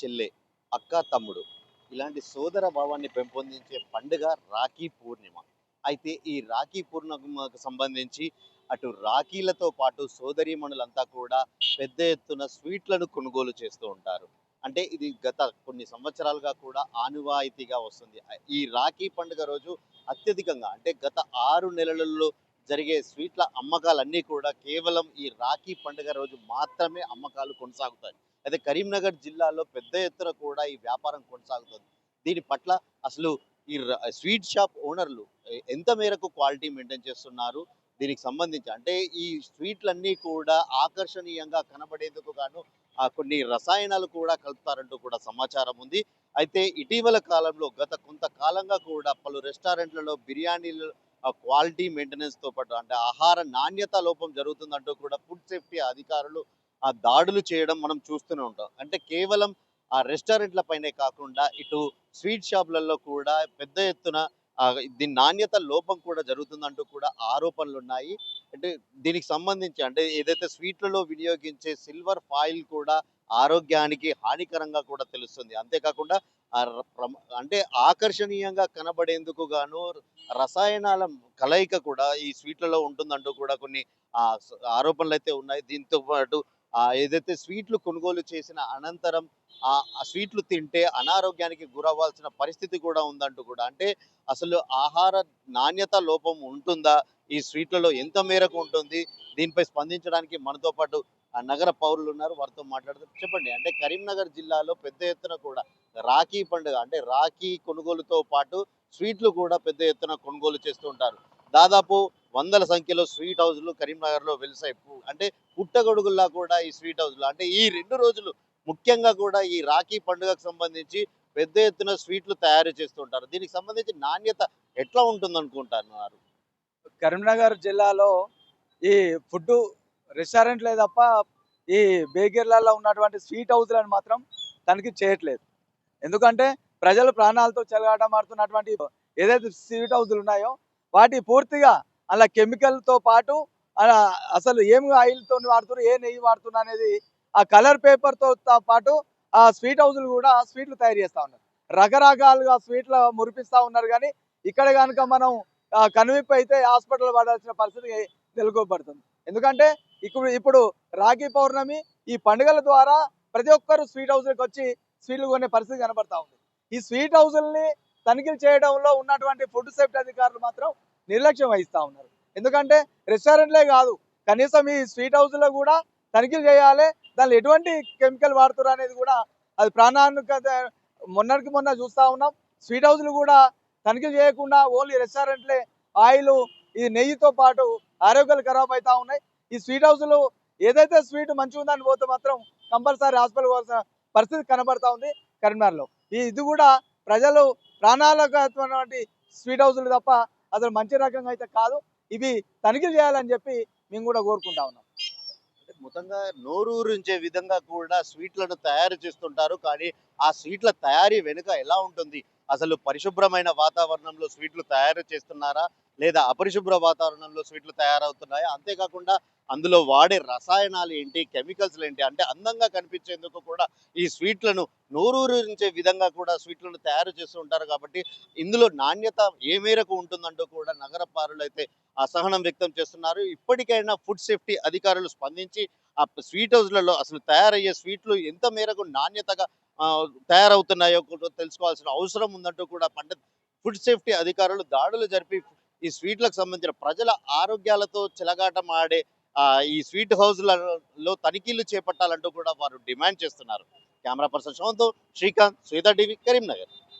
చెల్లె అక్క తమ్ముడు. ఇలాంటి సోదర భావాన్ని పెంపొందించే పండుగ రాఖీ పూర్ణిమ. అయితే ఈ రాఖీ పూర్ణిమకు సంబంధించి అటు రాఖీలతో పాటు సోదరీమణులంతా కూడా పెద్ద ఎత్తున స్వీట్లను కొనుగోలు చేస్తూ ఉంటారు. అంటే ఇది గత కొన్ని సంవత్సరాలుగా కూడా ఆనువాయితీగా వస్తుంది. ఈ రాఖీ పండుగ రోజు అత్యధికంగా అంటే గత ఆరు నెలలలో జరిగే స్వీట్ల అమ్మకాలన్నీ కూడా కేవలం ఈ రాఖీ పండుగ రోజు మాత్రమే అమ్మకాలు కొనసాగుతాయి. అయితే కరీంనగర్ జిల్లాలో పెద్ద ఎత్తున కూడా ఈ వ్యాపారం కొనసాగుతుంది. దీని పట్ల అసలు ఈ స్వీట్ షాప్ ఓనర్లు ఎంత మేరకు క్వాలిటీ మెయింటైన్ చేస్తున్నారు? దీనికి సంబంధించి అంటే ఈ స్వీట్లన్నీ కూడా ఆకర్షణీయంగా కనబడేందుకు గాను ఆ కొన్ని రసాయనాలు కూడా కలుపుతారంటూ కూడా సమాచారం ఉంది. అయితే ఇటీవల కాలంలో గత కొంతకాలంగా కూడా పలు రెస్టారెంట్లలో బిర్యానీలు క్వాలిటీ మెయింటెనెన్స్తో పాటు అంటే ఆహార నాణ్యత లోపం జరుగుతుందంటూ కూడా ఫుడ్ సేఫ్టీ అధికారులు ఆ దాడులు చేయడం మనం చూస్తూనే ఉంటాం. అంటే కేవలం ఆ రెస్టారెంట్ల పైనే కాకుండా ఇటు స్వీట్ షాపులలో కూడా పెద్ద ఎత్తున దీని నాణ్యత లోపం కూడా జరుగుతుందంటూ కూడా ఆరోపణలు ఉన్నాయి అంటే దీనికి సంబంధించి అంటే ఏదైతే స్వీట్లలో వినియోగించే సిల్వర్ ఫాయిల్ కూడా ఆరోగ్యానికి హానికరంగా కూడా తెలుస్తుంది. అంతేకాకుండా అంటే ఆకర్షణీయంగా కనబడేందుకు గాను రసాయనాల కలయిక కూడా ఈ స్వీట్లలో ఉంటుందంటూ కూడా కొన్ని ఆ, ఆరోపణలు అయితే ఉన్నాయి. దీంతో పాటు ఏదైతే స్వీట్లు కొనుగోలు చేసిన అనంతరం ఆ ఆ స్వీట్లు తింటే అనారోగ్యానికి గురవ్వాల్సిన పరిస్థితి కూడా ఉందంటూ కూడా. అంటే అసలు ఆహార నాణ్యత లోపం ఉంటుందా? ఈ స్వీట్లలో ఎంత మేరకు ఉంటుంది? దీనిపై స్పందించడానికి మనతో పాటు ఆ నగర పౌరులు ఉన్నారు. వారితో మాట్లాడుతూ చెప్పండి. అంటే కరీంనగర్ జిల్లాలో పెద్ద ఎత్తున కూడా రాఖీ పండుగ అంటే రాఖీ కొనుగోలుతో పాటు స్వీట్లు కూడా పెద్ద ఎత్తున కొనుగోలు చేస్తూ ఉంటారు. దాదాపు వందల సంఖ్యలో స్వీట్ హౌస్లు కరీంనగర్లో వెలుసాయి. అంటే పుట్టగొడుగుల్లా కూడా ఈ స్వీట్ హౌస్లు. అంటే ఈ రెండు రోజులు ముఖ్యంగా కూడా ఈ రాఖీ పండుగకు సంబంధించి పెద్ద ఎత్తున స్వీట్లు తయారు చేస్తుంటారు. దీనికి సంబంధించి నాణ్యత ఎట్లా ఉంటుంది అనుకుంటున్నారు కరీంనగర్ జిల్లాలో ఈ ఫుడ్ రెస్టారెంట్లే తప్ప ఈ బేకరీలలో ఉన్నటువంటి స్వీట్ హౌస్లను మాత్రం తనిఖీ చేయట్లేదు. ఎందుకంటే ప్రజలు ప్రాణాలతో చెలగాటమాడుతున్నటువంటి ఏదైతే స్వీట్ హౌస్లు ఉన్నాయో వాటి పూర్తిగా అలా కెమికల్తో పాటు అలా అసలు ఏం ఆయిల్తో వాడుతున్నారు ఏ నెయ్యి వాడుతున్నారు అనేది ఆ కలర్ పేపర్తో పాటు ఆ స్వీట్ హౌస్లు కూడా స్వీట్లు తయారు చేస్తూ ఉన్నారు. రకరకాలుగా స్వీట్లు మురిపిస్తూ ఉన్నారు కానీ ఇక్కడ కనుక మనం కనువిప్పు అయితే హాస్పిటల్ పడాల్సిన పరిస్థితి నెలకొల్పడుతుంది ఎందుకంటే ఇప్పుడు ఇప్పుడు రాఖీ పౌర్ణమి ఈ పండుగల ద్వారా ప్రతి ఒక్కరు స్వీట్ హౌస్లకు వచ్చి స్వీట్లు కొనే పరిస్థితి కనబడతా ఉంది. ఈ స్వీట్ హౌస్ల్ని తనిఖీలు చేయడంలో ఉన్నటువంటి ఫుడ్ సేఫ్టీ అధికారులు మాత్రం నిర్లక్ష్యం వహిస్తూ ఉన్నారు. ఎందుకంటే రెస్టారెంట్లే కాదు కనీసం ఈ స్వీట్ హౌస్లో కూడా తనిఖీలు చేయాలి. దానిలో ఎటువంటి కెమికల్ వాడుతారు అనేది కూడా అది ప్రాణానికి మొన్నటికి మొన్న చూస్తూ ఉన్నాం. స్వీట్ హౌస్లు కూడా తనిఖీలు చేయకుండా ఓన్లీ రెస్టారెంట్లే ఆయిల్ ఈ నెయ్యితో పాటు ఆరోగ్యాలు ఖరాబ్ అవుతూ ఉన్నాయి. ఈ స్వీట్ హౌస్లు ఏదైతే స్వీట్ మంచిగా ఉందని పోతే మాత్రం కంపల్సరీ హాస్పిటల్ పోవాల్సిన పరిస్థితి కనబడతా ఉంది కరీంనగర్లో. ఈ ఇది కూడా ప్రజలు ప్రాణాలకు స్వీట్ హౌస్లు తప్ప అసలు మంచి రకంగా అయితే కాదు. ఇవి తనిఖీలు చేయాలని చెప్పి మేము కూడా కోరుకుంటా ఉన్నాం. మొత్తంగా నోరూరించే విధంగా కూడా స్వీట్లను తయారు చేస్తుంటారు. కానీ ఆ స్వీట్ల తయారీ వెనుక ఎలా ఉంటుంది? అసలు పరిశుభ్రమైన వాతావరణంలో స్వీట్లు తయారు చేస్తున్నారా? లేదా అపరిశుభ్ర వాతావరణంలో స్వీట్లు తయారవుతున్నాయా? అంతేకాకుండా అందులో వాడే రసాయనాలు ఏంటి? కెమికల్స్ ఏంటి? అంటే అందంగా కనిపించేందుకు కూడా ఈ స్వీట్లను నోరూరించే విధంగా కూడా స్వీట్లను తయారు చేస్తూ ఉంటారు కాబట్టి ఇందులో నాణ్యత ఏ మేరకు ఉంటుందంటూ కూడా నగర అయితే అసహనం వ్యక్తం చేస్తున్నారు. ఇప్పటికైనా ఫుడ్ సేఫ్టీ అధికారులు స్పందించి ఆ స్వీట్ హౌస్లలో అసలు తయారయ్యే స్వీట్లు ఎంత మేరకు నాణ్యతగా తయారవుతున్నాయో తెలుసుకోవాల్సిన అవసరం ఉందంటూ కూడా పంట ఫుడ్ సేఫ్టీ అధికారులు దాడులు జరిపి ఈ స్వీట్లకు సంబంధించిన ప్రజల ఆరోగ్యాలతో చెలగాటం ఆడే ఈ స్వీట్ హౌస్లలో తనిఖీలు చేపట్టాలంటూ కూడా వారు డిమాండ్ చేస్తున్నారు. Camera person Srikanth Sridhar TV Karimnagar.